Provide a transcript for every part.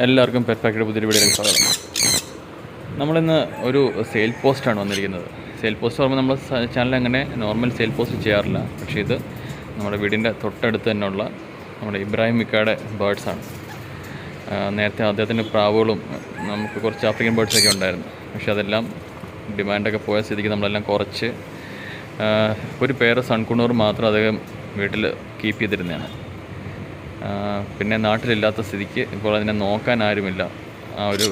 എല്ലാവർക്കും പെർഫെക്റ്റ് പുതിയൊരു വീഡിയോയിലേക്ക് സ്വാഗതം. നമ്മളിന്ന് ഒരു സെയിൽ പോസ്റ്റാണ് വന്നിരിക്കുന്നത്. സെയിൽ പോസ്റ്റ് പറയുമ്പോൾ നമ്മൾ ചാനൽ അങ്ങനെ നോർമൽ സെയിൽ പോസ്റ്റ് ചെയ്യാറില്ല. പക്ഷേ ഇത് നമ്മുടെ വീടിന്റെ തൊട്ടടുത്ത് തന്നെയുള്ള നമ്മുടെ ഇബ്രാഹിം മിക്കയുടെ ബേഡ്സാണ് നേരത്തെ അദ്ദേഹത്തിന്റെ പ്രാവുകളും നമുക്ക് കുറച്ച് ആഫ്രിക്കൻ ബേഡ്സൊക്കെ ഉണ്ടായിരുന്നു. പക്ഷേ അതെല്ലാം ഡിമാൻഡൊക്കെ പോയ സ്ഥിതിക്ക് നമ്മളെല്ലാം കുറച്ച് ഒരു പേര് സൺകുണൂർ മാത്രം അദ്ദേഹം വീട്ടിൽ കീപ്പ് ചെയ്തിരുന്നതാണ്. പിന്നെ നാട്ടിലില്ലാത്ത സ്ഥിതിക്ക് ഇപ്പോൾ അതിനെ നോക്കാൻ ആരുമില്ല. ആ ഒരു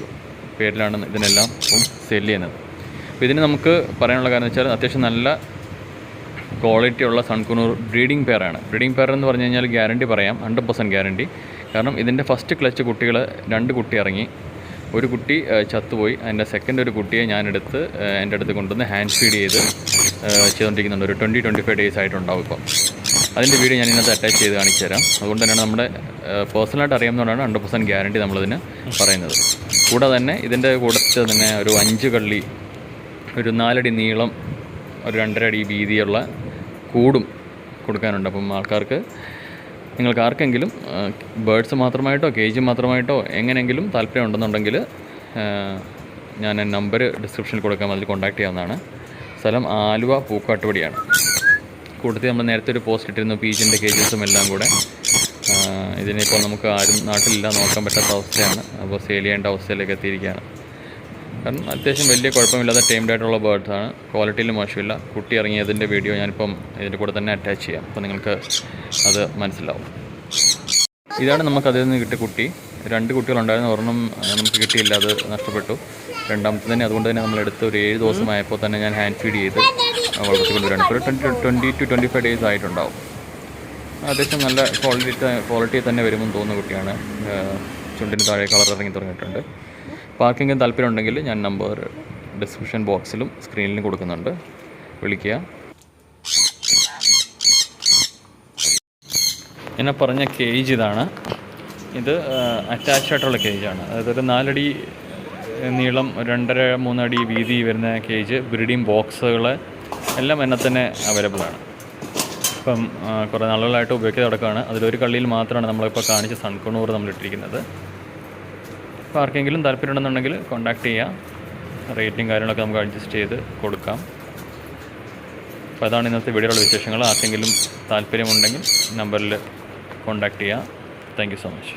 പേരിലാണ് ഇതിനെല്ലാം ഇപ്പം സെൽ ചെയ്യുന്നത്. അപ്പോൾ ഇതിന് നമുക്ക് പറയാനുള്ള കാരണം വെച്ചാൽ അത്യാവശ്യം നല്ല ക്വാളിറ്റി ഉള്ള സൺകുനൂർ ബ്രീഡിംഗ് പെയറാണ് ബ്രീഡിംഗ് പെയർ എന്ന് പറഞ്ഞു കഴിഞ്ഞാൽ ഗ്യാരണ്ടി പറയാം ഹൺഡ്രഡ് പെർസെന്റ് ഗ്യാരണ്ടി. കാരണം ഇതിന്റെ ഫസ്റ്റ് ക്ലച്ച് കുട്ടികൾ രണ്ട് കുട്ടി ഇറങ്ങി. ഒരു കുട്ടി ചത്തുപോയി. അതിന്റെ സെക്കൻഡ് ഒരു കുട്ടിയെ ഞാനെടുത്ത് എന്റെ അടുത്ത് കൊണ്ടുവന്ന് ഹാൻഡ് ഫീഡ് ചെയ്ത് ചെയ്തുകൊണ്ടിരിക്കുന്നുണ്ട് ഒരു ട്വന്റി ട്വന്റി ഫൈവ് ഡേയ്സ് ആയിട്ടുണ്ടാവും ഇപ്പം. അതിന്റെ വീഡിയോ ഞാൻ ഇതിനകത്ത് അറ്റാച്ച് ചെയ്ത് കാണിച്ചു തരാം. അതുകൊണ്ട് തന്നെയാണ് നമ്മുടെ പേഴ്സണലായിട്ട് അറിയാവുന്നതുകൊണ്ടാണ് ഹൺഡ്രഡ് പെർസെന്റ് ഗ്യാരണ്ടി നമ്മളതിന് പറയുന്നത്. കൂടെ തന്നെ ഇതിന്റെ കൂടെ തന്നെ ഒരു അഞ്ച് കള്ളി ഒരു നാലടി നീളം ഒരു രണ്ടര അടി വീതിയുള്ള കൂടും കൊടുക്കാനുണ്ട്. അപ്പം ആൾക്കാർക്ക് നിങ്ങൾക്ക് ആർക്കെങ്കിലും ബേഡ്സ് മാത്രമായിട്ടോ കേജ് മാത്രമായിട്ടോ എങ്ങനെയെങ്കിലും താല്പര്യം ഉണ്ടെന്നുണ്ടെങ്കിൽ ഞാൻ നമ്പർ ഡിസ്ക്രിപ്ഷനിൽ കൊടുക്കാം. അതിൽ കോൺടാക്ട് ചെയ്യാവുന്നതാണ്. സ്ഥലം ആലുവ പൂക്കാട്ടുപടിയാണ്. കൂട്ടത്തിൽ നമ്മൾ നേരത്തെ ഒരു പോസ്റ്റ് ഇട്ടിരുന്നു പീച്ചിന്റെ കേജസും എല്ലാം കൂടെ. ഇതിനിപ്പോൾ നമുക്ക് ആരും നാട്ടിലില്ല നോക്കാൻ പറ്റാത്ത അവസ്ഥയാണ്. അപ്പോൾ സെയിൽ ചെയ്യേണ്ട അവസ്ഥയിലേക്ക് എത്തിയിരിക്കുകയാണ്. കാരണം അത്യാവശ്യം വലിയ കുഴപ്പമില്ലാത്ത ടൈംഡ് ആയിട്ടുള്ള ബേർഡ്സ് ആണ്. ക്വാളിറ്റിയിൽ മോശമില്ല. കുട്ടി ഇറങ്ങിയതിന്റെ വീഡിയോ ഞാനിപ്പം ഇതിന്റെ കൂടെ തന്നെ അറ്റാച്ച് ചെയ്യാം. അപ്പോൾ നിങ്ങൾക്ക് അത് മനസ്സിലാവും. ഇതാണ് നമുക്ക് അതിൽ നിന്ന് കിട്ടിയ കുട്ടി. രണ്ട് കുട്ടികളുണ്ടായിരുന്നു. ഒരെണ്ണം നമുക്ക് കിട്ടിയില്ല. അത് നഷ്ടപ്പെട്ടു. രണ്ടാമത്തെ തന്നെ അതുകൊണ്ട് തന്നെ നമ്മൾ എടുത്ത് ഒരു ഏഴ് ദിവസമായപ്പോൾ തന്നെ ഞാൻ ഹാൻഡ് ഫീഡ് ചെയ്ത് വളർത്തിക്കൊണ്ടുവരാണ് ഇപ്പോൾ twenty twenty two twenty five days ആയിട്ടുണ്ടാവും. അത്യാവശ്യം നല്ല ക്വാളിറ്റി ക്വാളിറ്റി തന്നെ വരുമെന്ന് തോന്നുന്ന കുട്ടിയാണ്. ചുണ്ടിന് താഴെ കളർ ഇറങ്ങി തുടങ്ങിയിട്ടുണ്ട്. പാർക്കിങ്ങിന് ആർക്കെങ്കിലും താല്പര്യം ഉണ്ടെങ്കിൽ ഞാൻ നമ്പർ ഡിസ്ക്രിപ്ഷൻ ബോക്സിലും സ്ക്രീനിലും കൊടുക്കുന്നുണ്ട്. വിളിക്കുക. എന്നെ പറഞ്ഞ കേജ് ഇതാണ്. ഇത് അറ്റാച്ച് ആയിട്ടുള്ള കേജാണ് അതായത് ഒരു നാലടി നീളം രണ്ടര മൂന്നടി വീതി വരുന്ന കേജ് ബ്രീഡിംഗ് ബോക്സുകൾ എല്ലാം എന്നെ തന്നെ അവൈലബിൾ ആണ്. ഇപ്പം കുറേ നാളുകളായിട്ട് ഉപയോഗിക്കാതെ കിടക്കുകയാണ് അതിലൊരു കള്ളിയിൽ മാത്രമാണ് നമ്മളിപ്പോൾ കാണിച്ച സൺകുണൂർ നമ്മളിട്ടിരിക്കുന്നത്. അപ്പോൾ ആർക്കെങ്കിലും താല്പര്യമുണ്ടെന്നുണ്ടെങ്കിൽ കോൺടാക്ട് ചെയ്യാം. റേറ്റും കാര്യങ്ങളൊക്കെ നമുക്ക് അഡ്ജസ്റ്റ് ചെയ്ത് കൊടുക്കാം. അപ്പോൾ അതാണ് ഇന്നത്തെ വീഡിയോയുടെ വിശേഷങ്ങൾ. ആർക്കെങ്കിലും താല്പര്യമുണ്ടെങ്കിൽ നമ്പറിൽ കോൺടാക്ട് ചെയ്യാം. Thank so much